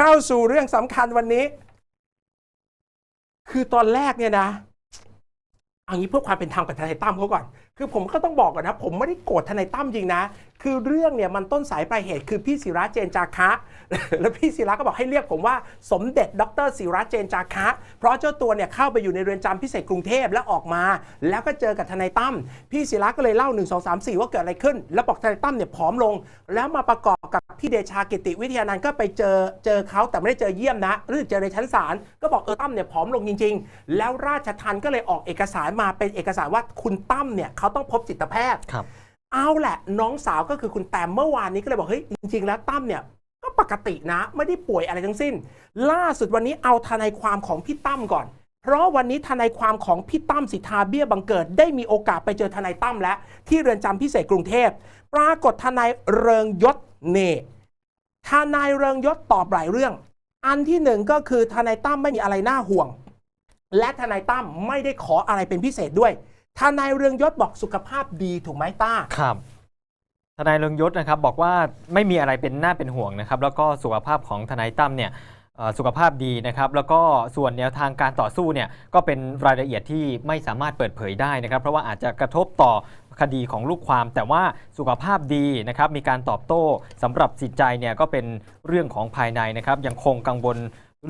เข้าสู่เรื่องสำคัญวันนี้ คือตอนแรกเนี่ยนะเอางี้เพื่อความเป็นธรรมกับทนายตั้มเขาก่อน คือผมก็ต้องบอกก่อนนะผมไม่ได้โกรธทนายตั้มจริงนะ คือเรื่องเนี่ยมันต้นสายปลายเหตุคือพี่ศิระเจนจาคะ แล้วพี่ศิระก็บอกให้เรียกผมว่าสมเด็จดรศิระเจนจาคะ เพราะเจ้าตัวเนี่ยเข้าไปอยู่ในเรือนจำพิเศษกรุงเทพแล้วออกมา แล้วก็เจอกับทนายตั้มพี่ศิระก็เลยเล่า 1 2 3 4 ว่าเกิดอะไรขึ้น แล้วบอกทนายตั้มเนี่ยผอมลง แล้วมาประกอบกับพี่เดชากิติวิทยานันท์ก็ไปเจอเจอเขาแต่ไม่ได้เจอเยี่ยมนะหรือเจอในชั้นศาลก็บอกเออตั้มเนี่ยผอมลงจริง ๆ แล้วราชทันก็เลยออกเอกสารมาเป็นเอกสารว่าคุณตั้มเนี่ยเขาต้องพบจิตแพทย์ครับ เอาแหละน้องสาวก็คือคุณแตมเมื่อวานนี้ก็เลยบอกเฮ้ยจริง ๆ แล้วตั้มเนี่ยก็ปกตินะไม่ได้ป่วยอะไรทั้งสิ้น ล่าสุดวันนี้เอาทนายความของพี่ตั้มก่อน เพราะวันนี้ทนายความของพี่ตั้มสิทธาเบี้ยบังเกิด ได้มีโอกาสไปเจอทนายตั้มแล้ว ที่เรือนจำพิเศษกรุงเทพ ปรากฏทนายเริงยศเนทนายเริงยศตอบหลายเรื่อง อันที่หนึ่งก็คือทนายตั้มไม่มีอะไรน่าห่วง และทนายตั้มไม่ได้ขออะไรเป็นพิเศษด้วย ทนายเรืองยศบอกสุขภาพดีถูกไหมต้า ครับทนายเรืองยศนะครับบอกว่าไม่มีอะไรเป็นหน่าเป็นห่วงนะครับ แล้วก็สุขภาพของทนายตั้มเนี่ยเอ่อสุขภาพดีนะครับแล้วก็ส่วนแนวทางการต่อสู้เนี่ยก็เป็นรายละเอียดที่ไม่สามารถเปิดเผยได้นะครับ เพราะว่าอาจจะกระทบต่อคดีของลูกความ แต่ว่าสุขภาพดีนะครับมีการตอบโต้สำหรับจิตใจเนี่ยก็เป็นเรื่องของภายในนะครับยังคงกังวล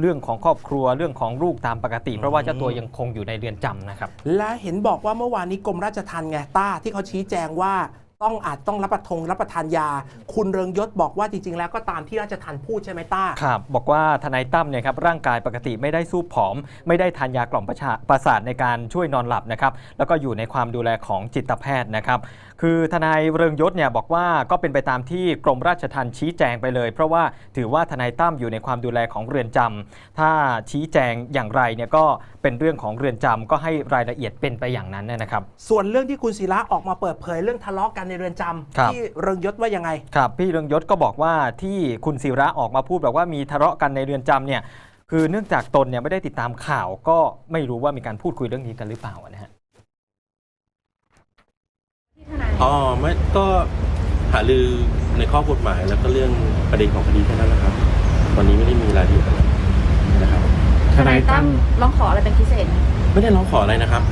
เรื่องของครอบครัวเรื่องของลูกตามปกติ เพราะว่าเจ้าตัวยังคงอยู่ในเรือนจำนะครับ และเห็นบอกว่าเมื่อวานนี้กรมราชทัณฑ์ไงต้าที่เขาชี้แจงว่าต้องอาจต้องรับประทงรับประทานยา คุณเริงยศบอกว่าจริง ๆ แล้วก็ตามที่ราชทัณฑ์พูดใช่ไหมต้าครับบอกว่าทนายตั้มเนี่ยครับร่างกายปกติไม่ได้สู้ผอม ไม่ได้ทานยากล่อมประชาประสาทในการช่วยนอนหลับนะครับแล้วก็อยู่ในความดูแลของจิตแพทย์นะครับ คือทนายเริงยศเนี่ยบอกว่าก็เป็นไปตามที่กรมราชทัณฑ์ชี้แจงไปเลย เพราะว่าถือว่าทนายตั้มอยู่ในความดูแลของเรือนจำถ้าชี้แจงอย่างไรเนี่ยก็เป็นเรื่องของเรือนจำก็ให้รายละเอียดเป็นไปอย่างนั้นนะครับ ส่วนเรื่องที่คุณศิระออกมาเปิดเผยเรื่องทะเลาะกันในเรือนจำครับที่เริงยศว่ายังไงครับพี่เรืองยศก็บอกว่าที่คุณศิระออกมาพูดแบบว่ามีทะเลาะกันในเรือนจำเนี่ยคือเนื่องจากตนเนี่ยไม่ได้ติดตามข่าวก็ไม่รู้ว่ามีการพูดคุยเรื่องนี้กันหรือเปล่านะฮะ อ๋อไม่ก็หารือในข้อกฎหมายแล้วก็เรื่องประเด็นของคดีแค่นั้นแหละครับ วันนี้ไม่ได้มีรายละเอียดอะไรนะครับ ทนายตั้มร้องขออะไรเป็นพิเศษไหมไม่ได้ร้องขออะไรนะครับ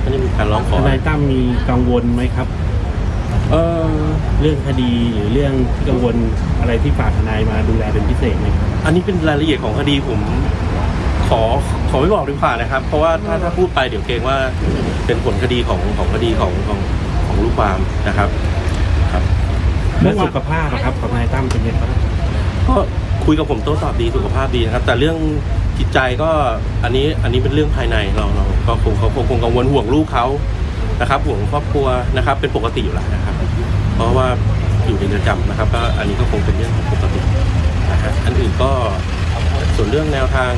ไม่ได้มีการร้องขอทนายตั้มมีกังวลไหมครับ เออเรื่องคดีหรือเรื่องที่กังวลอะไรที่ฝากทนายมาดูแลเป็นพิเศษไหมครับอันนี้เป็นรายละเอียดของคดีผมขอขอไม่บอกดีกว่านะครับ เพราะว่าถ้าถ้าพูดไปเดี๋ยวเกรงว่าเป็นผลคดีของของคดีของของ ของลูกความนะครับครับเรื่องสุขภาพอะครับของทนายตั้มเป็นยังไงบ้างก็คุยกับผมโต้ตอบดีสุขภาพดีนะครับ แต่เรื่องจิตใจก็อันนี้อันนี้เป็นเรื่องภายในเราเราก็คงเขาคงคงกังวลห่วงลูกเขานะครับห่วงครอบครัวนะครับ เป็นปกติอยู่แล้วนะครับ เพราะว่าอยู่ในเรือนจำนะครับก็อันนี้ก็คงเป็นเรื่องของปกตินะฮะอันอื่นก็ส่วนเรื่องแนวทาง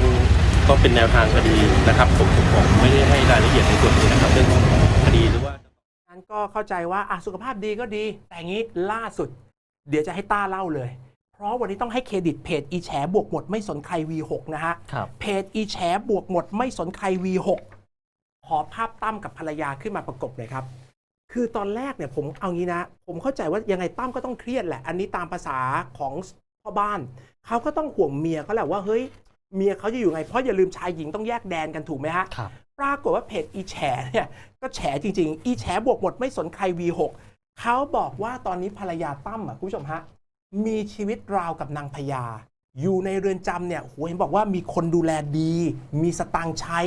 ก็เป็นแนวทางคดีนะครับผมผมผมไม่ได้ให้รายละเอียดในส่วนนี้นะครับเรื่อง ก็เข้าใจว่าอะสุขภาพดีก็ดี แต่งี้ล่าสุด เดี๋ยวจะให้ต้าเล่าเลย เพราะวันนี้ต้องให้เครดิตเพจอีแฉบวกหมดไม่สนใคร V6 นะฮะ ครับ เพจอีแฉบวกหมดไม่สนใคร V6 ขอภาพตั้มกับภรรยาขึ้นมาประกบเลยครับ คือตอนแรกเนี่ยผมเอางี้นะ ผมเข้าใจว่ายังไงตั้มก็ต้องเครียดแหละ อันนี้ตามภาษาของพ่อบ้าน เขาก็ต้องห่วงเมียเขาแหละว่าเฮ้ย เมียเขาจะอยู่ไง เพราะอย่าลืมชายหญิงต้องแยกแดนกันถูกไหมฮะ ครับ ปรากฏว่าเพจอีแฉเนี่ยก็แฉจริง ๆ อีแฉบวกหมดไม่สนใคร V6 เขาบอกว่าตอนนี้ภรรยาตั้มอะคุณผู้ชมฮะมีชีวิตราวกับนางพญาอยู่ในเรือนจำเนี่ยโหเห็นบอกว่ามีคนดูแลดี มีสตางค์ใช้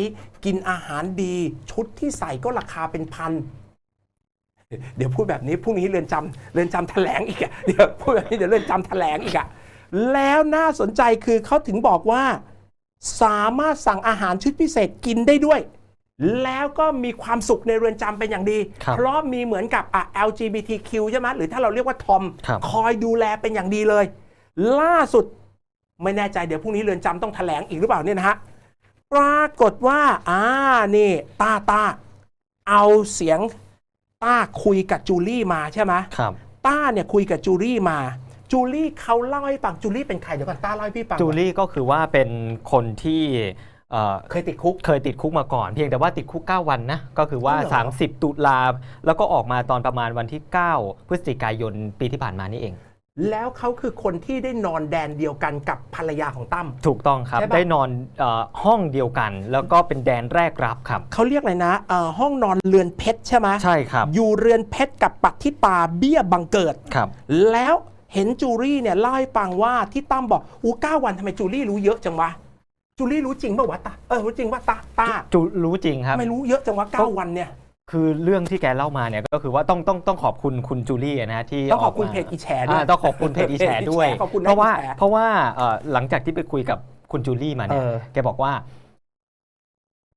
กินอาหารดี ชุดที่ใส่ก็ราคาเป็นพัน เดี๋ยวพูดแบบนี้พรุ่งนี้เรือนจำเรือนจำแถลงอีกอะเดี๋ยวพูดแบบนี้เดี๋ยวเรือนจำแถลงอีกอะแล้วน่าสนใจคือเขาถึงบอกว่า สามารถสั่งอาหารชุดพิเศษกินได้ด้วย แล้วก็มีความสุขในเรือนจำเป็นอย่างดีครับเพราะมีเหมือนกับอะ LGBTQ ใช่ไหมหรือถ้าเราเรียกว่าทอมครับคอยดูแลเป็นอย่างดีเลย ล่าสุดไม่แน่ใจเดี๋ยวพรุ่งนี้เรือนจำต้องแถลงอีกหรือเปล่าเนี่ยนะฮะปรากฏว่าอ่านี่ต้าต้าเอาเสียงต้าคุยกับจูลี่มาใช่ไหมครับต้าเนี่ยคุยกับจูลี่มาจูลี่เขาเล่าให้ฟังจูลี่เป็นใครเดี๋ยวก่อนต้าเล่าให้พี่ฟังก่อนจูลี่ก็คือว่าเป็นคนที่ เอ่อเคยติดคุก เคยติดคุกมาก่อน เพียงแต่ว่าติดคุก 9 วันนะ ก็คือว่าอ๋อเหรอ30 ตุลาแล้วก็ออกมาตอนประมาณวันที่ 9 พฤศจิกายนปีที่ผ่านมานี่เอง แล้วเขาคือคนที่ได้นอนแดนเดียวกันกับภรรยาของตั้มถูกต้องครับใช่ปะได้นอนเออห้องเดียวกัน แล้วก็เป็นแดนแรกรับครับเขาเรียกอะไรนะเอ่อห้องนอนเรือนเพชรใช่ไหมใช่ครับ อยู่เรือนเพชรกับปักทิตาเบี้ยบังเกิดครับ แล้วเห็นจูรี่เนี่ยเล่าให้ฟังว่าที่ตั้มบอกอู้เก้าวันทำไมจูรี่รู้เยอะจังวะ จูรี่รู้จริงป่าวะตาเออรู้จริงว่าตาตาจูรู้จริงครับ ไม่รู้เยอะจังวะเก้าวันเนี่ย คือเรื่องที่แกเล่ามาเนี่ยก็คือว่าต้องต้องต้องขอบคุณคุณจูลี่นะฮะที่ต้องขอบคุณกมาเพจอีแฉด้วยอ่าต้องขอบคุณเพจอีแฉด้วยขอบคุณนเพราะว่าอีแฉเพราะว่าเอ่อหลังจากที่ไปคุยกับคุณจูลี่มาเนี่ยเออแกบอกว่า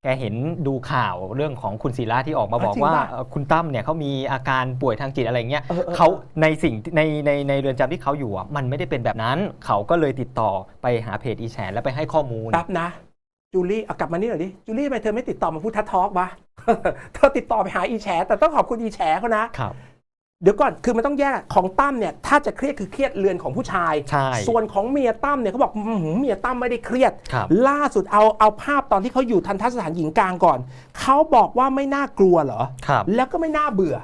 แกเห็นดูข่าวเรื่องของคุณศิระที่ออกมาอ๋อบอกจริงว่าป่ะเอ่อคุณตั้มเนี่ยเขามีอาการป่วยทางจิตอะไรเงี้ยเออเออเขาในสิ่งในในในเรือนจำที่เขาอยู่อะมันไม่ได้เป็นแบบนั้น เขาก็เลยติดต่อไปหาเพจอีแฉแล้วไปให้ข้อมูลแป๊บนะ จูลี่เอากลับมานี่หน่อยดิจูลี่ทำไมเธอไม่ติดต่อมาพูดทัดทอกวะเธอติดต่อไปหาอีแฉแต่ต้องขอบคุณอีแฉเขานะครับ เดี๋ยวก่อนคือมันต้องแยกของตั้มเนี่ยถ้าจะเครียดคือเครียดเรือนของผู้ชาย ใช่ส่วนของเมียตั้มเนี่ยเขาบอกอื้อหือเมียตั้มไม่ได้เครียด ครับล่าสุดเอาเอาภาพตอนที่เขาอยู่ทันทสถานหญิงกลางก่อน เขาบอกว่าไม่น่ากลัวเหรอ ครับ แล้วก็ไม่น่าเบื่อ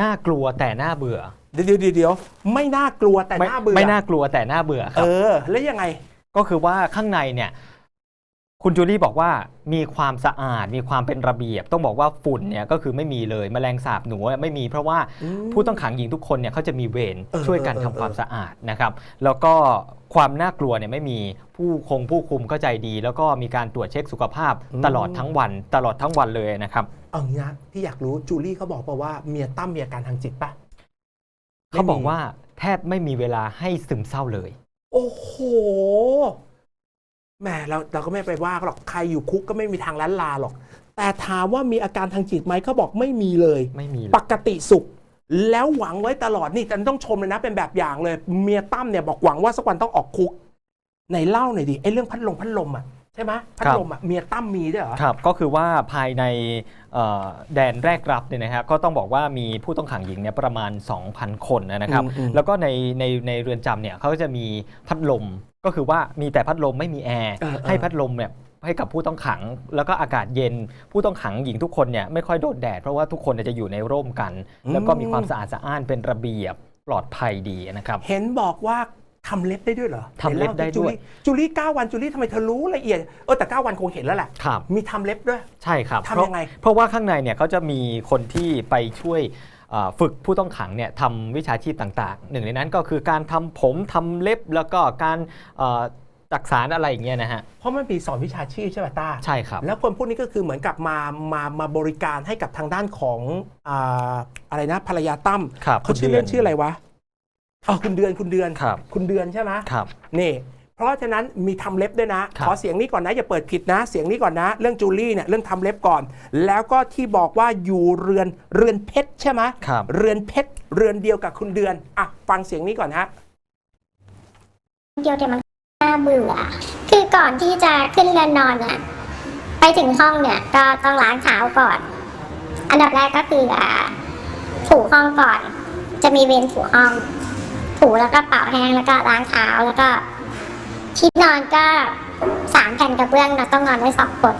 น่ากลัวแต่น่าเบื่อเดี๋ยวเดี๋ยวเดี๋ยวไม่น่ากลัวแต่ไม่น่าเบื่อไม่น่ากลัวแต่น่าเบื่อคเอรับ อ แล้วยังไง ก็คือว่าข้างในเนี่ย คุณจูลี่บอกว่ามีความสะอาดมีความเป็นระเบียบ ต้องบอกว่าฝุ่นเนี่ยก็คือไม่มีเลยแมลงสาบหนูไม่มีเพราะว่าอืมผู้ต้องขังหญิงทุกคนเนี่ยเขาจะมีเวรเออช่วยกันเออทำเออความสะอาดนะครับแล้วก็ความน่ากลัวเนี่ยไม่มีผู้คงผู้คุมก็ใจดี แล้วก็มีการตรวจเช็คสุขภาพตลอดทั้งวันตลอดทั้งวันเลยนะครับเอางี้นะพี่อยากรู้จูลี่เขาบอกป่าว่าเมียตั้มมีอาการทางจิตปะเขาบอกว่าแทบไม่มีเวลาให้ซึมเศร้าเลย โอ้โห แหมเราเราก็ไม่ไปว่าเขาหรอกใครอยู่คุกก็ไม่มีทางล้านลาหรอก แต่ถามว่ามีอาการทางจิตไหมเขาบอกไม่มีเลย ไม่มีเลยปกติสุข แล้วหวังไว้ตลอดนี่แต่ต้องชมเลยนะเป็นแบบอย่างเลย เมียตั้มเนี่ยบอกหวังว่าสักวันต้องออกคุกไหนเล่าหน่อยดิไอ้เรื่องพัดลมพัดลมอะ ใช่ไหมพัดลมอะเมียตั้มมีด้วยเหรอครับก็คือว่าภายในเอ่อแดนแรกรับเนี่ยนะครับก็ต้องบอกว่ามีผู้ต้องขังหญิงเนี่ยประมาณ 2,000 คนนะครับอืมอืมแล้วก็ในในในเรือนจำเนี่ยเขาก็จะมีพัดลมก็คือว่ามีแต่พัดลมไม่มีแอร์เออเออให้พัดลมเนี่ยให้กับผู้ต้องขังแล้วก็อากาศเย็น ผู้ต้องขังหญิงทุกคนเนี่ยไม่ค่อยโดนแดดเพราะว่าทุกคนเนี่ยจะอยู่ในร่มกัน แล้วก็มีความสะอาดสะอ้านเป็นระเบียบปลอดภัยดีนะครับ เห็นบอกว่า ทำเล็บได้ด้วยเหรอทำเล็บได้ด้วยจูลี่จูลี่เก้าวันจูลี่ทำไมเธอรู้ละเอียดเออแต่เก้าวันคงเห็นแล้วแหละครับมีทำเล็บด้วย ใช่ครับทำเพราะยังไง เพราะว่าข้างในเนี่ยเขาจะมีคนที่ไปช่วยเอ่อฝึกผู้ต้องขังเนี่ยทำวิชาชีพต่างๆ หนึ่งในนั้นก็คือการทำผมทำเล็บแล้วก็การเอ่อจักสารอะไรอย่างเงี้ยนะฮะ เพราะมันมีสอนวิชาชีพใช่ไหมต้าใช่ครับ แล้วคนพวกนี้ก็คือเหมือนกับมามามาบริการให้กับทางด้านของอ่าอะไรนะภรรยาตั้มครับเขาชื่อคุณเดืเล่อนนชื่ออะไรวะ อ๋อคุณเดือนคุณเดือนครับคุณเดือนใช่ไหมครับ นี่ เพราะฉะนั้นมีทำเล็บด้วยนะครับขอเสียงนี้ก่อนนะอย่าเปิดผิดนะ เสียงนี้ก่อนนะ เรื่องจูลี่เนี่ยเรื่องทำเล็บก่อน แล้วก็ที่บอกว่าอยู่เรือนเรือนเพชรใช่ไหมครับเรือนเพชรเรือนเดียวกับคุณเดือนอะฟังเสียงนี้ก่อนฮะเดียวแต่มันน่าเบื่อคือก่อนที่จะขึ้นเรือนนอนเนี่ยไปถึงห้องเนี่ย ก็ต้องล้างเท้าก่อน อันดับแรกก็คืออ่าถูห้องก่อน จะมีเวรถูห้องถู แล้วก็เป่าแห้งแล้วก็ล้างเท้าแล้วก็ที่นอนก็สามแผ่นกระเบื้องเราต้องนอนไว้สองคน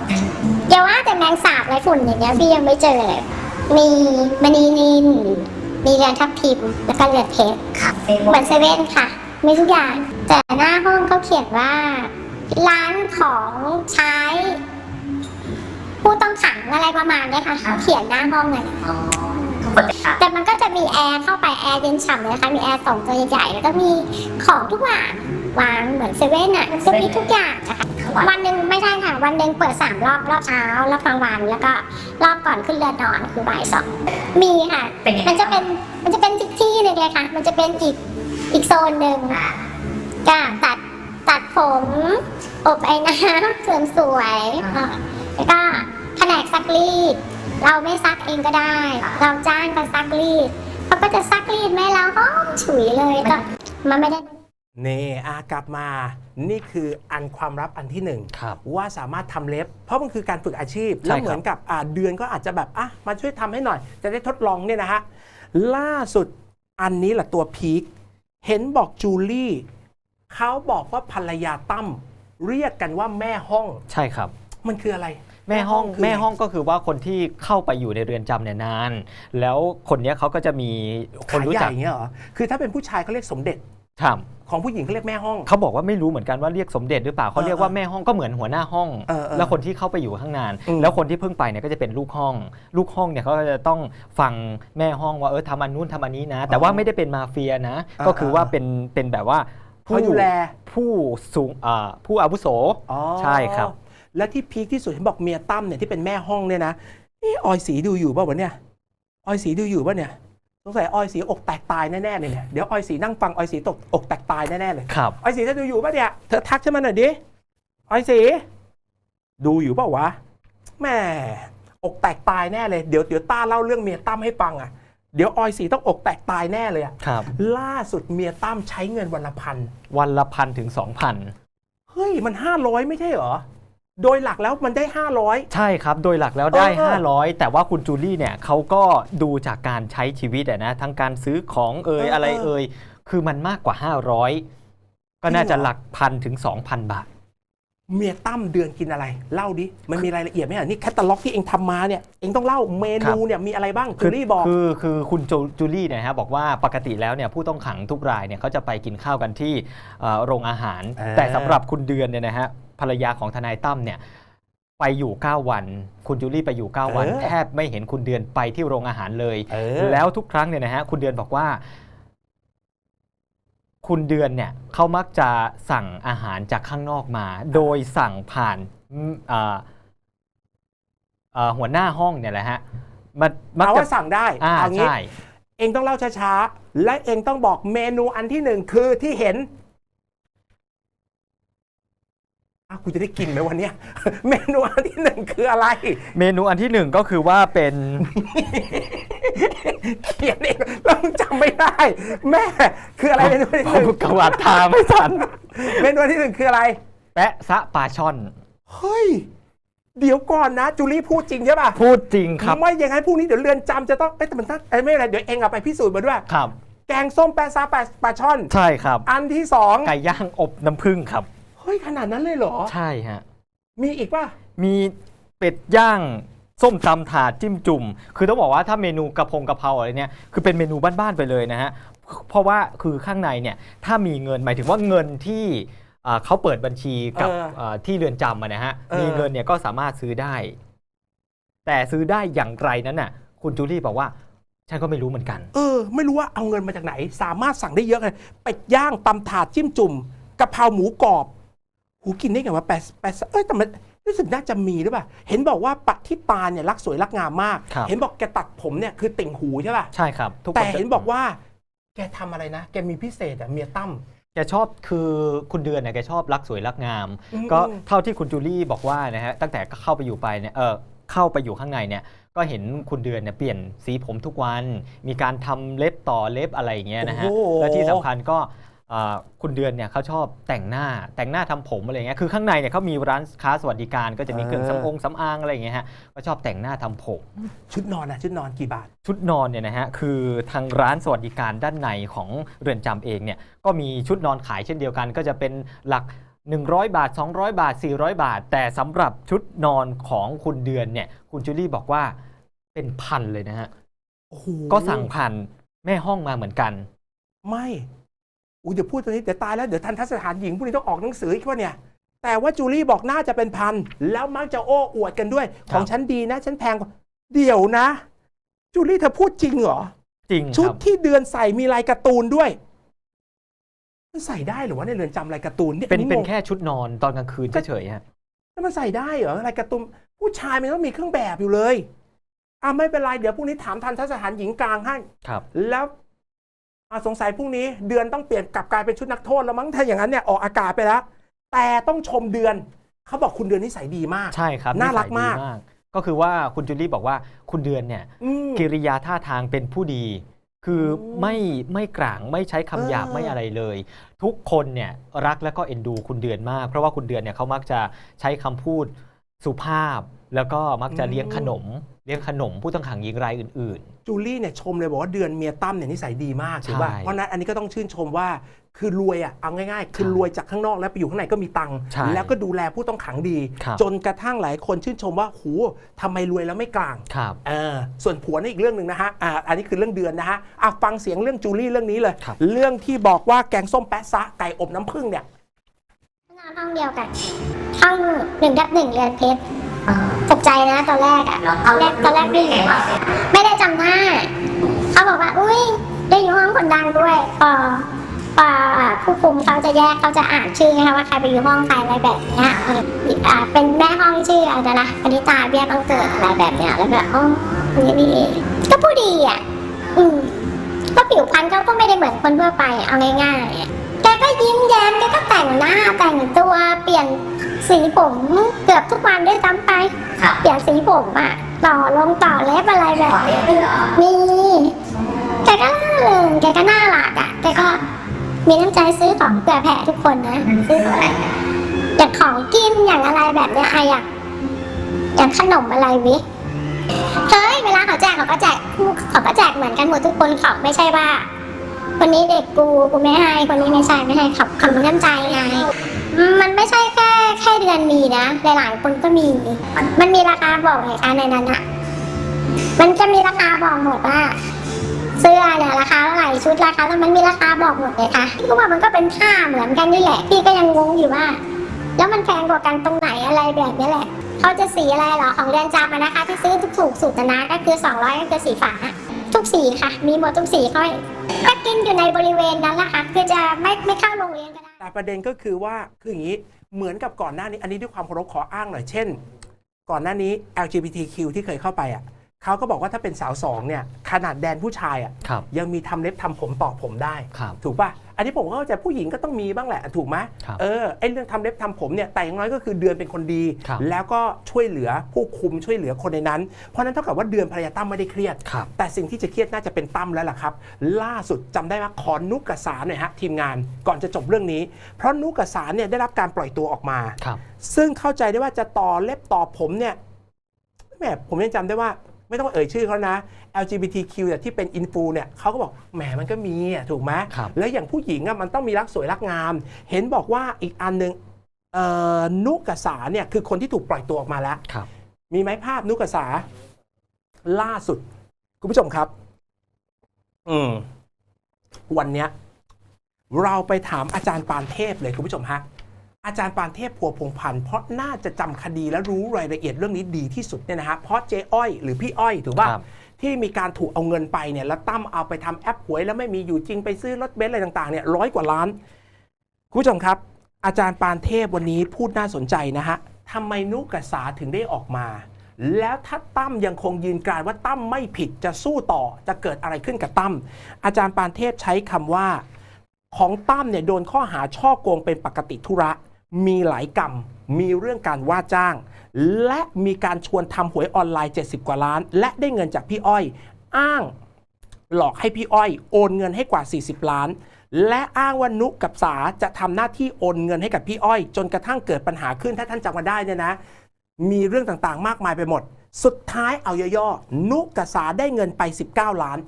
อย่าว่าแต่แมงสาบไรฝุ่นอย่างเงี้ยพี่ยังไม่เจอเลย มีมณีนินมีเรือนทับทิมแล้วก็เรือนเพชรเหมือนเซเว่นค่ะ มีทุกอย่าง แต่หน้าห้องเขาเขียนว่า ร้านของใช้ผู้ต้องขังอะไรประมาณเนี้ยค่ะเขาเขียนหน้าห้องเลย แต่มันก็จะมีแอร์เข้าไปแอร์เย็นฉ่ำเลยนะคะ มีแอร์สองตัวใหญ่ๆ แล้วก็มีของทุกอย่างวางเหมือนเซเว่นอะมันจะมีทุกอย่างนะคะ วันหนึ่งไม่ใช่ค่ะ วันหนึ่งเปิดสามรอบรอบเช้ารอบกลางวันแล้วก็รอบก่อนขึ้นเรือนนอนคือบ่ายสองมีค่ะมันจะเป็นมันจะเป็นอีกที่หนึ่งเลยค่ะ มันจะเป็นอีกอีกโซนหนึ่งก็ตัดตัดผม อบไอ้น้ำเสริมสวยอะแล้วก็แผนกซักรีด เราไม่ซักเองก็ได้ เราจ้างกันซักรีดเขาก็จะซักรีดไม่แล้วหอมฉุยเลยก็มันไม่ได้นี่อากลับมานี่คืออันความลับอันที่หนึ่งครับว่าสามารถทำเล็บ เพราะมันคือการฝึกอาชีพใช่แล้วครับเหมือนกับอ่าเดือนก็อาจจะแบบอะมาช่วยทำให้หน่อย จะได้ทดลองเนี่ยนะฮะล่าสุดอันนี้แหละตัวพีคเห็นบอกจูลี่เขาบอกว่าภรรยาตั้มเรียกกันว่าแม่ห้อง ใช่ครับ มันคืออะไร แม่ห้องคือแม่ห้องก็คือว่าคนที่เข้าไปอยู่ในเรือนจำเนี่ยนาน แล้วคนเนี้ยเขาก็จะมีคนขารู้ใหญ่จักเงี้ยเหรอ คือถ้าเป็นผู้ชายเขาเรียกสมเด็จ ครับของผู้หญิงเขาเรียกแม่ห้อง เขาบอกว่าไม่รู้เหมือนกันว่าเรียกสมเด็จหรือเปล่าเขาเรียกว่าแม่ห้องก็เหมือนหัวหน้าห้อง เออเออแล้วคนที่เข้าไปอยู่ข้างนาน อืม แล้วคนที่เพิ่งไปเนี่ยก็จะเป็นลูกห้อง ลูกห้องเนี่ยเขาก็จะต้องฟังแม่ห้องว่าเออทำอันนู้นทำอันนี้นะ แต่ว่าไม่ได้เป็นมาเฟียนะอ่าก็คือว่าเป็นเป็นแบบว่าผู้เขาดูแล ผู้สูงอ่าผู้อาวุโส อ๋อใช่ครับ และที่พีคที่สุดเห็นบอกเมียตั้มเนี่ยที่เป็นแม่ห้องเนี่ยนะเออออยสีดูอยู่ป่าวะเนี่ยออยสีดูอยู่ป่ะเนี่ยสงสัยออยสีอกแตกตายแน่ๆเลยเนี่ยเดี๋ยวออยสีนั่งฟังออยสีตกอกแตกตายแน่ๆเลยครับออยสีถ้าดูอยู่ป่ะเนี่ยเธอทักฉันมาหน่อยดิออยสีดูอยู่ป่าวะแม่อกแตกตายแน่เลยเดี๋ยวเดี๋ยวต้าเล่าเรื่องเมียตั้มให้ฟังอะเดี๋ยวออยสีต้องอกแตกตายแน่เลยอะครับล่าสุดเมียตั้มใช้เงินวันละพันวันละพันถึงสองพันเฮ้ยมันห้าร้อยไม่ใช่เหรอ โดยหลักแล้วมันได้ห้าร้อยใช่ครับ โดยหลักแล้วได้ เออ500 แต่ว่าคุณจูลี่เนี่ยเขาก็ดูจากการใช้ชีวิตอะนะทั้งการซื้อของเอ่ยเอออะไรเออเอ่ยคือมันมากกว่า 500 ก็น่าจะหลักพันถึง 2,000 บาท เมียตั้มเดือนกินอะไร เล่าดิ มันมีรายละเอียดไหมอะนี่แคตตาล็อกที่เองทำมาเนี่ยเองต้องเล่าเมนูเนี่ยมีอะไรบ้างจูลี่บอก คือคือคุณจูจูลี่เนี่ยฮะบอกว่าปกติแล้วเนี่ยผู้ต้องขังทุกรายเนี่ยเขาจะไปกินข้าวกันที่เอ่อโรงอาหารเออแต่สำหรับคุณเดือนเนี่ยนะฮะ ภรรยาของทนายตั้มเนี่ยไปอยู่ 9 วัน คุณจูลี่ไปอยู่ 9 วันแทบไม่เห็นคุณเดือนไปที่โรงอาหารเลย เออ แล้วทุกครั้งเนี่ยนะฮะคุณเดือนบอกว่า คุณเดือนเนี่ยเขามักจะสั่งอาหารจากข้างนอกมา โดยสั่งผ่านอืมอ่าอ่าหัวหน้าห้องเนี่ยแหละฮะมันมักเอาจะว่าสั่งได้อ่าเอางี้ ใช่ เองต้องเล่าช้าๆ และเองต้องบอกเมนูอันที่หนึ่งคือที่เห็น อ้าวกูจะได้กินไหมวันเนี้ย เมนูอันที่หนึ่งคืออะไร เมนูอันที่หนึ่งก็คือว่าเป็น เขียนเองแล้วมึงจำไม่ได้ แม่คืออะไรเมนูที่ผหนึ่มงกวาดทาไม่ทัน เมนูอันที่หนึ่งคืออะไร แปะซะปลาช่อน เฮ้ย เดี๋ยวก่อนนะ จูลี่พูดจริงใช่ป่ะพูดจริงครับไม่อย่างนั้นพรุ่งนี้เดี๋ยวเรือนจำจะต้องเอ้ยแต่มันต้องเอ้ยไม่เป็นไรเดี๋ยวเองเอาไปพิสูจน์มาด้วย ครับ แกงส้มแปะซาแปะปลาช่อน ใช่ครับ อันที่สองไก่ย่างอบน้ำผึ้งครับ เฮ้ยขนาดนั้นเลยเหรอ ใช่ฮะ มีอีกป่ะ มีเป็ดย่างส้มตำถาดจิ้มจุ่ม คือต้องบอกว่าถ้าเมนูกระพงกระเพราอะไรเนี่ยคือเป็นเมนูบ้านๆไปเลยนะฮะ เพราะว่าคือข้างในเนี่ยถ้ามีเงินหมายถึงว่าเงินที่อ่าเขาเปิดบัญชีกับเอออ่าที่เรือนจำอะนะฮะ เออ มีเงินเนี่ยก็สามารถซื้อได้ แต่ซื้อได้อย่างไรนั้นน่ะ คุณจูลี่บอกว่าฉันก็ไม่รู้เหมือนกัน เออ ไม่รู้ว่าเอาเงินมาจากไหน สามารถสั่งได้เยอะเลยเป็ดย่างตำถาดจิ้มจุ่มกะเพราหมูกรอบ หูกินได้ไงวะแปดแปดเอ้ยแต่มันรู้สึกน่าจะมีหรือเปล่า เห็นบอกว่าปะที่ตาเนี่ยรักสวยรักงามมาก ครับ เห็นบอกแกตัดผมเนี่ยคือติ่งหูใช่ป่ะ ใช่ครับทุกคแต่จะเห็นบอกว่า แกทำอะไรนะ แกมีพิเศษอะเมียตั้ม แกชอบคือคุณเดือนเนี่ยแกชอบรักสวยรักงาม อืมก็อืม เท่าที่คุณจูลี่บอกว่านะฮะตั้งแต่เข้าไปอยู่ไปเนี่ยเออเข้าไปอยู่ข้างในเนี่ยก็เห็นคุณเดือนเนี่ยเปลี่ยนสีผมทุกวัน มีการทำเล็บต่อเล็บอะไรอย่างเงี้ยนะฮะโอ้โห และที่สำคัญก็อ่า คุณเดือนเนี่ยเขาชอบแต่งหน้าแต่งหน้าทำผมอะไรเงี้ยคือข้างในเนี่ยเขามีร้านค้าสวัสดิการก็จะมีเครื่องสำอางสำอางอะไรอย่างเงี้ยฮะก็ชอบแต่งหน้าทำผม ชุดนอนอะชุดนอนกี่บาท ชุดนอนเนี่ยนะฮะคือทางร้านสวัสดิการด้านในของเรือนจำเองเนี่ยก็มีชุดนอนขายเช่นเดียวกัน ก็จะเป็นหลัก 100 บาท 200 บาท 400 บาท แต่สำหรับชุดนอนของคุณเดือนเนี่ยคุณจูลี่บอกว่าเป็นพันเลยนะฮะโอ้โหก็สั่งผ่านแม่ห้องมาเหมือนกัน ไม่ อุ้ยเดี๋ยวพูดตรงนี้เดี๋ยวตายแล้วเดี๋ยวทันทัศถานหญิงพวกนี้ต้องออกหนังสืออีกว่าเนี่ย แต่ว่าจูลี่บอกน่าจะเป็นพันแล้วมักจะโอ้อวดกันด้วยครับของฉันดีนะฉันแพงกว่าเดี๋ยวนะ จูลี่เธอพูดจริงเหรอ จริงชุคดรับ ที่เดือนใส่มีลายการ์ตูนด้วยมันใส่ได้เหรือวะในเรือนจำลายการ์ตูนเนี่ยเป็นอัเป็นงงแค่ชุดนอนตอนกลางคืนเฉยๆฮะแล้วมันใส่ได้เหรอลายการ์ตูนผู้ชายมันต้องมีเครื่องแบบอยู่เลยอะไม่เป็นไรเดี๋ยวพรุ่งนี้ถามทันทัศถานหญิงกลางให้ ครับ แล้วอะ สงสัยพรุ่งนี้เดือนต้องเปลี่ยนกลับกลายเป็นชุดนักโทษแล้วมั้งถ้าอย่างนั้นเนี่ยออกอากาศไปแล้ว แต่ต้องชมเดือนเขาบอกคุณเดือนนิสัยดีมาก ใช่ครับน่ารักสัยดีมาก ก็คือว่าคุณจูลี่บอกว่าคุณเดือนเนี่ยอืมกิริยาท่าทางเป็นผู้ดี คืออมไม่ไม่กลางไม่ใช้คำหยาบเออไม่อะไรเลย ทุกคนเนี่ยรักและก็เอ็นดูคุณเดือนมาก เพราะว่าคุณเดือนเนี่ยเขามักจะใช้คำพูดสุภาพ แล้วก็มักจะเลี้ยงขนม เลี้ยงขนมผู้ต้องขังหญิงรายอื่น จูลี่เนี่ยชมเลยบอกว่าเดือนเมียตั้มเนี่ยนิสัยดีมากถูกป่ะใช่เพราะฉะนั้นอันนี้ก็ต้องชื่นชมว่าคือรวยอะเอาง่ายๆ คือใช่รวยจากข้างนอกแล้วไปอยู่ข้างในก็มีตังค์ใช่แล้วก็ดูแลผู้ต้องขังดี ครับ จนกระทั่งหลายคนชื่นชมว่าหูทำไมรวยแล้วไม่กลางๆ ครับ เออส่วนผัวนี่อีกเรื่องหนึ่งนะฮะอ่าอันนี้คือเรื่องเดือนนะฮะอะฟังเสียงเรื่องจูลี่เรื่องนี้เลย ครับ เรื่องที่บอกว่าแกงส้มแปะซะไก่อบน้ำผึ้งเนี่ย นอนห้องเดียวกัน ห้องหนึ่งทับหนึ่งเรือนเพชร ตกใจนะตอนแรกอะตอนแรกตอนแรกไม่เห็นไม่ได้จำหน้าเขาบอกว่า อุ้ยได้อยู่ห้องคนดังด้วยพอพออ่าผู้คุมเขาจะแยกเขาจะอ่านชื่อนะคะว่าใครไปอยู่ห้องใครอะไรแบบเนี้ยเอออ่าเป็นแม่ห้องชื่ออะไรนะปณิตาเบี้ยต้องเกิดอะไรแบบเนี้ยแล้วแบบอ๋อนี่นี่เองก็ผู้ดีอะ อืมก็ผิวพรรณเขาก็ไม่ได้เหมือนคนทั่วไปเอาง่ายๆอะแกก็ยิ้มแย้มแกก็แต่งหน้าแต่งตัวเปลี่ยน สีผมเกือบทุกวันด้วยซ้ำไปเปลี่ยนสีผมอะต่อลงต่อเล็บอะไรแบบนี้มีแกก็ล่าเริงแกก็น่ารักอะแกก็มีน้ำใจซื้อของเผื่อแผ่ทุกคนนะซื้ออะไรอย่างของกินอย่างอะไรแบบเนี้ยอะอยากอย่างขนมอะไรวิเฮ้ยเวลาเขาแจกเขาก็แจกเขาก็แจกเหมือนกันหมดทุกคนเขาไม่ใช่ว่า คนนี้เด็กกูกูไม่ให้คนนี้ไม่ใช่ไม่ให้ขับคำน้ำใจไงมันไม่ใช่แค่ แค่เดือนมีนะ หลายๆคนก็มี มันมีราคาบอกเลยค่ะในนั้นอะมันจะมีราคาบอกหมดว่า เสื้อเนี่ยราคาเท่าไหร่ชุดราคาแล้วมันมีราคาบอกหมดเลยค่ะพี่ก็ว่ามันก็เป็นผ้าเหมือนกันนี่แหละ พี่ก็ยังงงอยู่ว่า แล้วมันแพงกว่ากันตรงไหนอะไรแบบนี้แหละเขาจะสีอะไรเหรอของเรือนจำนะคะ ที่ซื้อถูกๆสุดนะก็คือ 200 ก็คือสีฟ้าทุกสีค่ะ มีหมดทุกสีค่อยก็กินอยู่ในบริเวณนั้นแหละค่ะคือจะไม่ไม่เข้าโรงเรียนก็ได้แต่ประเด็นก็คือว่าคืออย่างนี้ เหมือนกับก่อนหน้านี้ อันนี้ด้วยความเคารพขออ้างหน่อยเช่น ก่อนหน้านี้ LGBTQ ที่เคยเข้าไปอะเขาก็บอกว่าถ้าเป็นสาวสองเนี่ยขนาดแดนผู้ชายอะครับยังมีทำเล็บทำผมต่อผมได้ครับถูกป่ะ อันนี้ผมก็เข้าใจผู้หญิงก็ต้องมีบ้างแหละถูกไหมครับเออไอ้เรื่องทำเล็บทำผมเนี่ยแต่อย่างน้อยก็คือเดือนเป็นคนดี ครับแล้วก็ช่วยเหลือผู้คุมช่วยเหลือคนในนั้น เพราะฉะนั้นเท่ากับว่าเดือนภรรยาตั้มไม่ได้เครียด ครับ แต่สิ่งที่จะเครียดน่าจะเป็นตั้มแล้วล่ะครับ ล่าสุดจำได้ไหมขอนุกกสาหน่อยฮะทีมงานก่อนจะจบเรื่องนี้ เพราะนุกกสาเนี่ยได้รับการปล่อยตัวออกมา ครับ ซึ่งเข้าใจได้ว่าจะต่อเล็บต่อผมเนี่ยแหมผมยังจำได้ว่า ไม่ต้องเอ่ยชื่อเขานะ LGBTQ เนี่ยที่เป็นอินฟูเนี่ยเขาก็บอกแหมมันก็มีอะถูกไหมครับ แล้วอย่างผู้หญิงอะมันต้องมีรักสวยรักงาม เห็นบอกว่าอีกอันหนึ่งเอ่อนุกสาเนี่ยคือคนที่ถูกปล่อยตัวออกมาแล้ว ครับ มีไหมภาพนุกสาล่าสุด คุณผู้ชมครับ อืม วันเนี้ย เราไปถามอาจารย์ปานเทพเลยคุณผู้ชมฮะ อาจารย์ปานเทพพัวพงพันธ์เพราะน่าจะจำคดีและรู้รายละเอียดเรื่องนี้ดีที่สุดเนี่ยนะฮะเพราะเจ๊อ้อยหรือพี่อ้อยถูกป่ะครับที่มีการถูกเอาเงินไปเนี่ยแล้วตั้มเอาไปทำแอปหวย แล้วไม่มีอยู่จริงไปซื้อรถเบนซ์อะไรต่างๆเนี่ยร้อยกว่าล้านคุณผู้ชมครับ อาจารย์ปานเทพวันนี้พูดน่าสนใจนะฮะทำไมนุกกษาถึงได้ออกมา แล้วถ้าตั้มยังคงยืนกรานว่าตั้มไม่ผิดจะสู้ต่อจะเกิดอะไรขึ้นกับตั้มอาจารย์ปานเทพใช้คำว่า ของตั้มเนี่ยโดนข้อหาช่อโกงเป็นปกติธุระ มีหลายกรรม มีเรื่องการว่าจ้าง และมีการชวนทำหวยออนไลน์ 70 กว่าล้าน และได้เงินจากพี่อ้อย อ้างหลอกให้พี่อ้อยโอนเงินให้กว่า 40 ล้าน และอ้างว่านุกกับสาจะทำหน้าที่โอนเงินให้กับพี่อ้อย จนกระทั่งเกิดปัญหาขึ้นถ้าท่านจำมาได้เนี่ยนะ มีเรื่องต่างๆ มากมายไปหมด สุดท้ายเอาย่อๆนุกกับสาได้เงินไป 19 ล้าน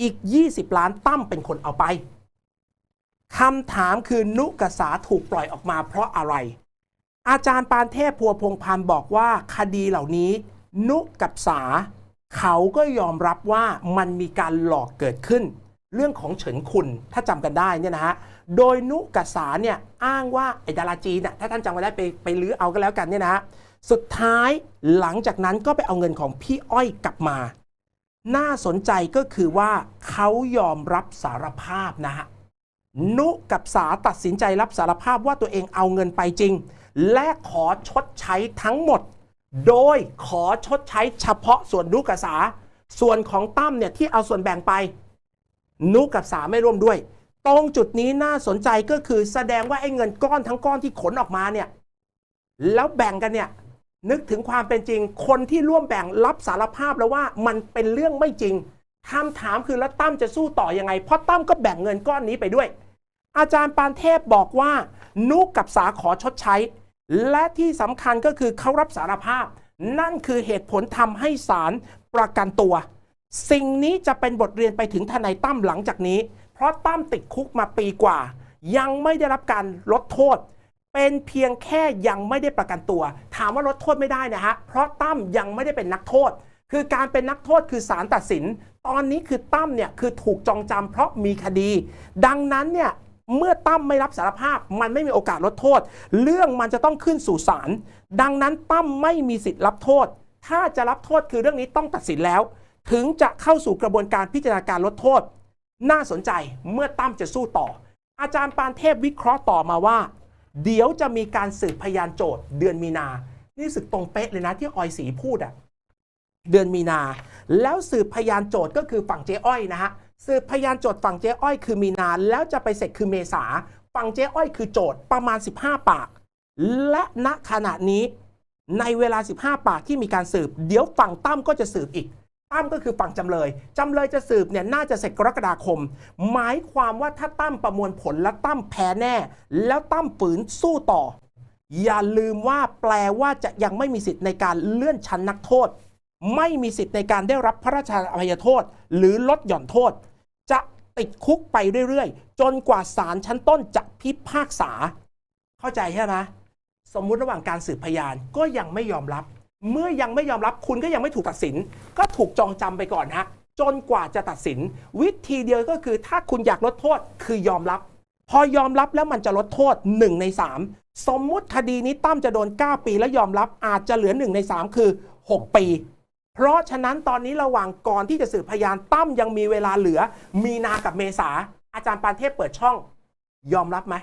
อีก 20 ล้านตั้มเป็นคนเอาไป คำถามคือนุกษาถูกปล่อยออกมาเพราะอะไร อาจารย์ปานเทพพัวพงพันธ์บอกว่าคดีเหล่านี้ นุกับสา เขาก็ยอมรับว่ามันมีการหลอกเกิดขึ้น เรื่องของเฉินคุณถ้าจำกันได้เนี่ยนะฮะโดยนุกับสาเนี่ยอ้างว่าไอ้ดาราจีนน่ะถ้าท่านจำกันได้ไปไปลื้อเอาก็แล้วกันเนี่ยนะฮะสุดท้ายหลังจากนั้นก็ไปเอาเงินของพี่อ้อยกลับมา น่าสนใจก็คือว่าเขายอมรับสารภาพนะฮะ นุกับสาตัดสินใจรับสารภาพว่าตัวเองเอาเงินไปจริง และขอชดใช้ทั้งหมด โดยขอชดใช้เฉพาะส่วนนุกับสา ส่วนของตั้มเนี่ยที่เอาส่วนแบ่งไป นุกับสาไม่ร่วมด้วย ตรงจุดนี้น่าสนใจก็คือแสดงว่าไอ้เงินก้อนทั้งก้อนที่ขนออกมาเนี่ยแล้วแบ่งกันเนี่ยนึกถึงความเป็นจริง คนที่ร่วมแบ่งรับสารภาพแล้วว่ามันเป็นเรื่องไม่จริงคำถามคือแล้วตั้มจะสู้ต่อยังไง เพราะตั้มก็แบ่งเงินก้อนนี้ไปด้วย อาจารย์ปานเทพบอกว่า นุกกับสาขอชดใช้ และที่สำคัญก็คือเขารับสารภาพ นั่นคือเหตุผลทำให้ศาลประกันตัว สิ่งนี้จะเป็นบทเรียนไปถึงทนายตั้มหลังจากนี้ เพราะตั้มติดคุกมาปีกว่า ยังไม่ได้รับการลดโทษ เป็นเพียงแค่ยังไม่ได้ประกันตัว ถามว่าลดโทษไม่ได้นะฮะเพราะตั้มยังไม่ได้เป็นนักโทษ คือการเป็นนักโทษคือศาลตัดสิน ตอนนี้คือตั้มเนี่ยคือถูกจองจำเพราะมีคดี ดังนั้นเนี่ย เมื่อตั้มไม่รับสารภาพ มันไม่มีโอกาสลดโทษ เรื่องมันจะต้องขึ้นสู่ศาลดังนั้นตั้มไม่มีสิทธิ์รับโทษ ถ้าจะรับโทษคือเรื่องนี้ต้องตัดสินแล้ว ถึงจะเข้าสู่กระบวนการพิจารณาการลดโทษ น่าสนใจเมื่อตั้มจะสู้ต่อ อาจารย์ปานเทพวิเคราะห์ต่อมาว่า เดี๋ยวจะมีการสืบพยานโจทย์เดือนมีนา นี่สึกตรงเป๊ะเลยนะที่ออยสีพูดอะเดือนมีนา แล้วสืบพยานโจทย์ก็คือฝั่งเจ๊อ้อยนะฮะ สืบพยานโจทย์ฝั่งเจ๊อ้อยคือมีนาแล้วจะไปเสร็จคือเมษาฝั่งเจ๊อ้อยคือโจทย์ประมาณ 15 ปาก และณขณะนี้ในเวลา 15 ปากที่มีการสืบ เดี๋ยวฝั่งตั้มก็จะสืบอีกตั้มก็คือฝั่งจำเลยจำเลยจะสืบเนี่ยน่าจะเสร็จกรกฎาคม หมายความว่าถ้าตั้มประมวลผลและตั้มแพ้แน่ แล้วตั้มฝืนสู้ต่อ อย่าลืมว่าแปลว่าจะยังไม่มีสิทธิ์ในการเลื่อนชั้นนักโทษ ไม่มีสิทธิ์ในการได้รับพระราชาอภัยโทษ หรือลดหย่อนโทษ จะติดคุกไปเรื่อยๆ จนกว่าศาลชั้นต้นจะพิพากษา เข้าใจใช่ไหมสมมุติระหว่างการสืบพยานก็ยังไม่ยอมรับ เมื่อยังไม่ยอมรับคุณก็ยังไม่ถูกตัดสิน ก็ถูกจองจำไปก่อนฮะจนกว่าจะตัดสิน วิธีเดียวก็คือถ้าคุณอยากลดโทษคือยอมรับ พอยอมรับแล้วมันจะลดโทษ 1 ใน 3 สมมุติคดีนี้ตั้มจะโดน 9 ปีแล้วยอมรับอาจจะเหลือ 1 ใน 3 คือ 6 ปี เพราะฉะนั้นตอนนี้ระหว่างก่อนที่จะสืบพยานตั้มยังมีเวลาเหลือ มีนากับเมษา อาจารย์ปานเทพเปิดช่อง ยอมรับไหม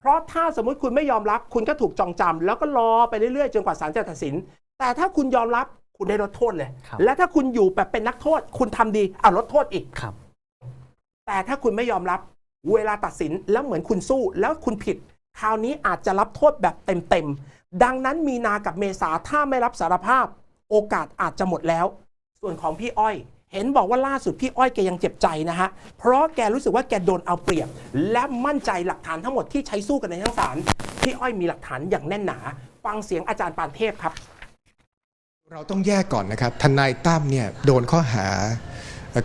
เพราะถ้าสมมุติคุณไม่ยอมรับ คุณก็ถูกจองจำแล้วก็รอไปเรื่อยๆจนกว่าศาลจะตัดสิน แต่ถ้าคุณยอมรับคุณได้ลดโทษเลยครับและถ้าคุณอยู่แบบเป็นนักโทษ คุณทำดีอะลดโทษอีกครับ แต่ถ้าคุณไม่ยอมรับ เวลาตัดสินแล้วเหมือนคุณสู้ แล้วคุณผิด คราวนี้อาจจะรับโทษแบบเต็มๆดังนั้นมีนากับเมษาถ้าไม่รับสารภาพ โอกาสอาจจะหมดแล้ว ส่วนของพี่อ้อย เห็นบอกว่าล่าสุดพี่อ้อยแกยังเจ็บใจนะฮะ เพราะแกรู้สึกว่าแกโดนเอาเปรียบ และมั่นใจหลักฐานทั้งหมดที่ใช้สู้กันในชั้นศาลพี่อ้อยมีหลักฐานอย่างแน่นหนา ฟังเสียงอาจารย์ปานเทพครับ เราต้องแยกก่อนนะครับ ทนายตั้มเนี่ยโดนข้อหา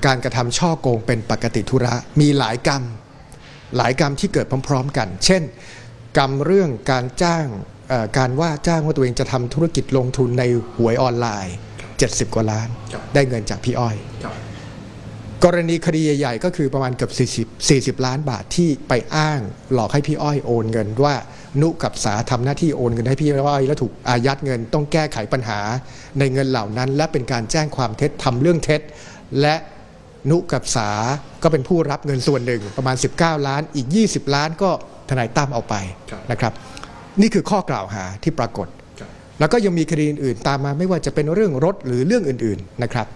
การกระทำช่อโกงเป็นปกติธุระ มีหลายกรรม หลายกรรมที่เกิดพร้อม ๆ กัน เช่น กรรมเรื่องการจ้าง การว่าจ้างว่าตัวเองจะทำธุรกิจลงทุนในหวยออนไลน์ 70 กว่าล้าน ได้เงินจากพี่อ้อย กรณีคดีใหญ่ๆก็คือประมาณเกือบ40 40 ล้านบาทที่ไปอ้างหลอกให้พี่อ้อยโอนเงินว่านุกับสาทำหน้าที่โอนเงินให้พี่อ้อยแล้วถูกอายัดเงินต้องแก้ไขปัญหาในเงินเหล่านั้น และเป็นการแจ้งความเท็จทำเรื่องเท็จ และนุกับสาก็เป็นผู้รับเงินส่วนหนึ่งประมาณ 19 ล้านอีก 20 ล้านก็ทนายตั้มเอาไปนะครับ นี่คือข้อกล่าวหาที่ปรากฏ แล้วก็ยังมีคดีอื่นๆตามมาไม่ว่าจะเป็นเรื่องรถหรือเรื่องอื่นๆนะครับ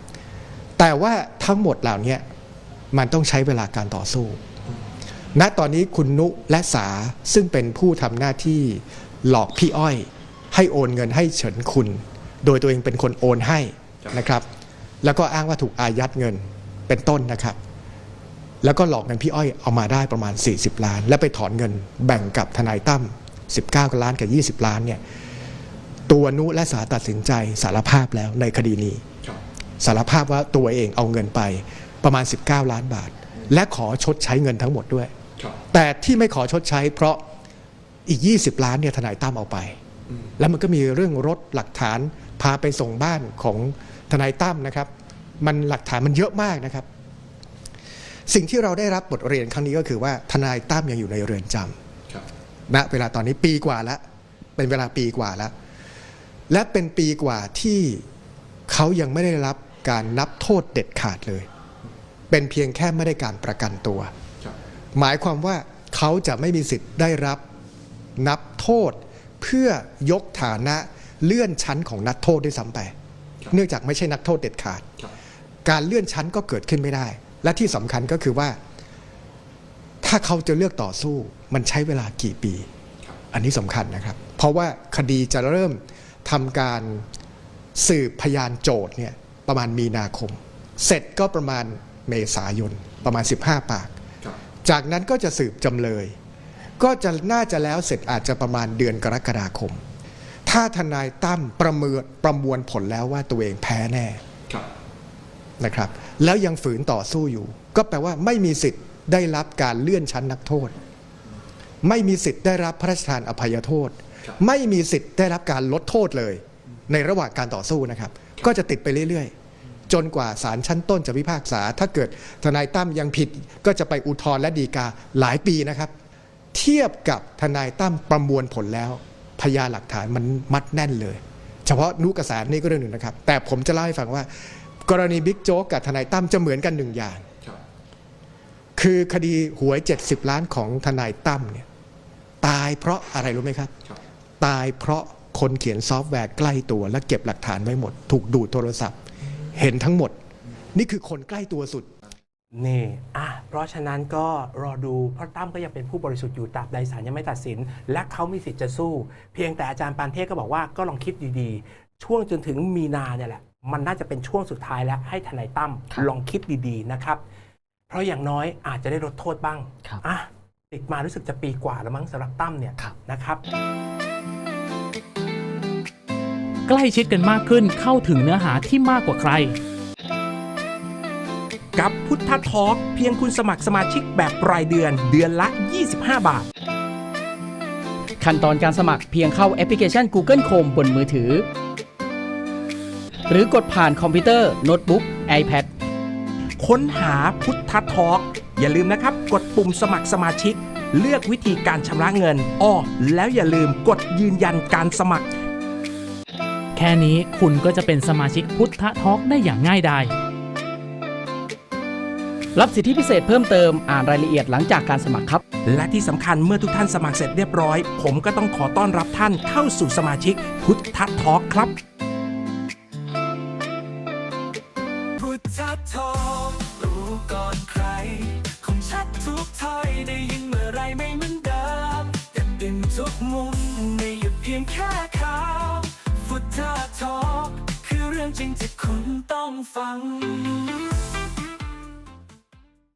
แต่ว่าทั้งหมดเหล่านี้มันต้องใช้เวลาการต่อสู้ ณตอนนี้คุณนุและสาซึ่งเป็นผู้ทำหน้าที่หลอกพี่อ้อย ให้โอนเงินให้เฉินคุณ โดยตัวเองเป็นคนโอนให้นะครับ แล้วก็อ้างว่าถูกอายัดเงินเป็นต้นนะครับแล้วก็หลอกเงินพี่อ้อยเอามาได้ประมาณ 40 ล้าน แล้วไปถอนเงินแบ่งกับทนายตั้ม 19ล้านกับ 20 ล้านเนี่ยตัวนุและสาตัดสินใจสารภาพแล้วในคดีนี้ สารภาพว่าตัวเองเอาเงินไปประมาณ 19 ล้านบาท และขอชดใช้เงินทั้งหมดด้วย แต่ที่ไม่ขอชดใช้ เพราะอีก 20 ล้านเนี่ยทนายตั้มเอาไป แล้วมันก็มีเรื่องรถหลักฐานพาไปส่งบ้านของทนายตั้มนะครับ มันหลักฐานมันเยอะมากนะครับ สิ่งที่เราได้รับบทเรียนครั้งนี้ก็คือว่าทนายตั้มยังอยู่ในเรือนจำ ณเวลาตอนนี้ปีกว่าแล้วเป็นเวลาปีกว่าแล้ว และเป็นปีกว่าที่เขายังไม่ได้รับการนับโทษเด็ดขาดเลย เป็นเพียงแค่ไม่ได้การประกันตัว หมายความว่าเขาจะไม่มีสิทธิ์ได้รับนับโทษเพื่อยกฐานะเลื่อนชั้นของนักโทษด้วยซ้ำไป เนื่องจากไม่ใช่นักโทษเด็ดขาด การเลื่อนชั้นก็เกิดขึ้นไม่ได้ และที่สำคัญก็คือว่า ถ้าเขาจะเลือกต่อสู้มันใช้เวลากี่ปี อันนี้สำคัญนะครับ เพราะว่าคดีจะเริ่มทำการสืบพยานโจทย์เนี่ยประมาณมีนาคม เสร็จก็ประมาณเมษายนประมาณ 15 ปาก จากนั้นก็จะสืบจำเลย ก็จะน่าจะแล้วเสร็จอาจจะประมาณเดือนกรกฎาคมถถ้าทนายตั้มประเมินประมวลผลแล้วว่าตัวเองแพ้แน่นะครับ แล้วยังฝืนต่อสู้อยู่ ก็แปลว่าไม่มีสิทธิ์ ได้รับการเลื่อนชั้นนักโทษ ไม่มีสิทธิ์ได้รับพระราชทานอภัยโทษ ไม่มีสิทธิ์ได้รับการลดโทษเลย ในระหว่างการต่อสู้นะครับ ก็จะติดไปเรื่อยๆ จนกว่าศาลชั้นต้นจะพิพากษา ถ้าเกิดทนายตั้มยังผิดก็จะไปอุทธรณ์และฎีกาหลายปีนะครับ เทียบกับทนายตั้มประมวลผลแล้ว พยานหลักฐานมันมัดแน่นเลย เฉพาะนุกสารนี่ก็เรื่องหนึ่งนะครับ แต่ผมจะเล่าให้ฟังว่ากรณีบิ๊กโจ๊กกับทนายตั้มจะเหมือนกันหนึ่งอย่าง คือคดีหวย 70 ล้านของทนายตั้มเนี่ยตายเพราะอะไรรู้ไหมครับ ตายเพราะคนเขียนซอฟต์แวร์ใกล้ตัว และเก็บหลักฐานไว้หมด ถูกดูดโทรศัพท์ เห็นทั้งหมด นี่คือคนใกล้ตัวสุดนี่อะเพราะฉะนั้นก็รอดูเพราะตั้มก็ยังเป็นผู้บริสุทธิ์อยู่ตราบใดศาลยังไม่ตัดสิน และเขามีสิทธิ์จะสู้ เพียงแต่อาจารย์ปานเทพก็บอกว่าก็ลองคิดดีๆ ช่วงจนถึงมีนาเนี่ยแหละ มันน่าจะเป็นช่วงสุดท้ายแล้วให้ทนายตั้มลองคิดดีๆนะครับ เพราะอย่างน้อยอาจจะได้ลดโทษบ้างครับ อะติดมารู้สึกจะปีกว่าแล้วมั้งสำหรับตั้มเนี่ยครับ นะครับใกล้ชิดกันมากขึ้นเข้าถึงเนื้อหาที่มากกว่าใคร กับพุทธทอล์กเพียงคุณสมัครสมาชิกแบบรายเดือนเดือนละ 25 บาท ขั้นตอนการสมัครเพียงเข้าแอปพลิเคชัน Google Chrome บนมือถือ หรือกดผ่านคอมพิวเตอร์ โน้ตบุ๊ก iPad ค้นหาพุทธทอล์กอย่าลืมนะครับ กดปุ่มสมัครสมาชิก เลือกวิธีการชำระเงินอ้อแล้วอย่าลืมกดยืนยันการสมัคร แค่นี้คุณก็จะเป็นสมาชิกพุทธทอล์กได้อย่างง่ายดายรับสิทธิพิเศษเพิ่มเติมอ่านรายละเอียดหลังจากการสมัครครับ และที่สำคัญเมื่อทุกท่านสมัครเสร็จเรียบร้อย ผมก็ต้องขอต้อนรับท่านเข้าสู่สมาชิกพุทธทอล์กครับ แค่ข่าวพุทธทอคือเรื่องจริงที่คุณต้องฟัง